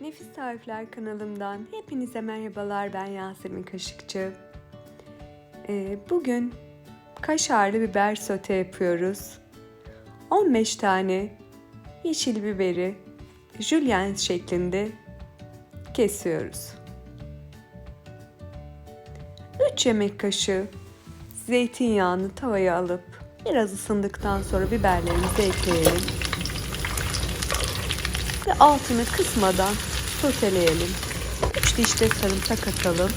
Nefis Tarifler kanalımdan hepinize merhabalar ben Yasemin Kaşıkçı. Ee, bugün kaşarlı biber sote yapıyoruz. 15 tane yeşil biberi jülyen şeklinde kesiyoruz. 3 yemek kaşığı zeytinyağını tavaya alıp biraz ısındıktan sonra biberlerimizi ekleyelim ve altını kısmadan soteleyelim. 3 diş de sarımsak atalım.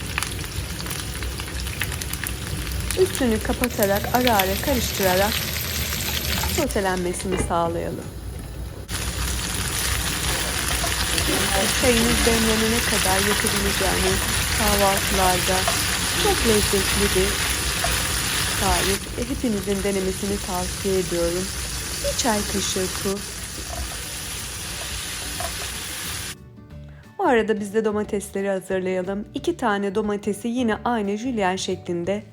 Üstünü kapatarak ara ara karıştırarak sotelenmesini sağlayalım. Çayınız demlenene kadar yapabileceğiniz kahvaltılarda çok lezzetli bir tarif. Hepinizin denemesini tavsiye ediyorum. Bir çay kaşığı tuz, arada biz de domatesleri hazırlayalım. İki tane domatesi yine aynı jülyen şeklinde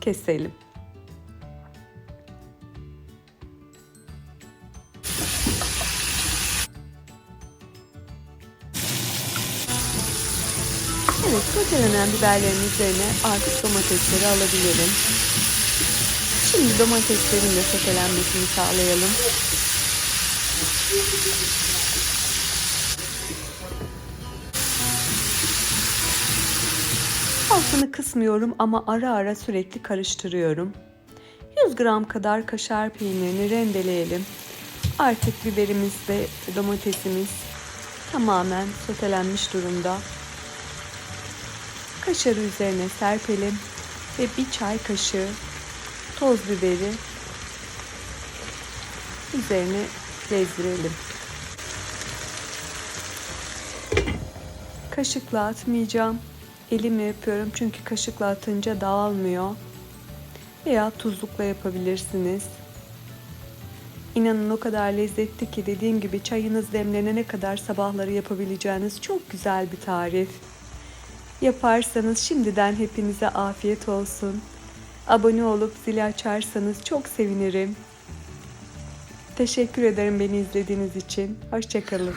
keselim. Evet, sotelenen biberlerin üzerine artık domatesleri alabilirim. Şimdi domateslerin de sotelenmesini sağlayalım. Altını kısmıyorum ama ara ara sürekli karıştırıyorum. 100 gram kadar kaşar peynirini rendeleyelim. Artık biberimiz ve domatesimiz tamamen sotelenmiş durumda. Kaşarı üzerine serpelim ve bir çay kaşığı toz biberi üzerine gezdirelim. Kaşıkla atmayacağım. Elimle yapıyorum çünkü kaşıkla atınca dağılmıyor. Veya tuzlukla yapabilirsiniz. İnanın o kadar lezzetli ki dediğim gibi çayınız demlenene kadar sabahları yapabileceğiniz çok güzel bir tarif. Yaparsanız şimdiden hepinize afiyet olsun. Abone olup zili açarsanız çok sevinirim. Teşekkür ederim beni izlediğiniz için. Hoşçakalın.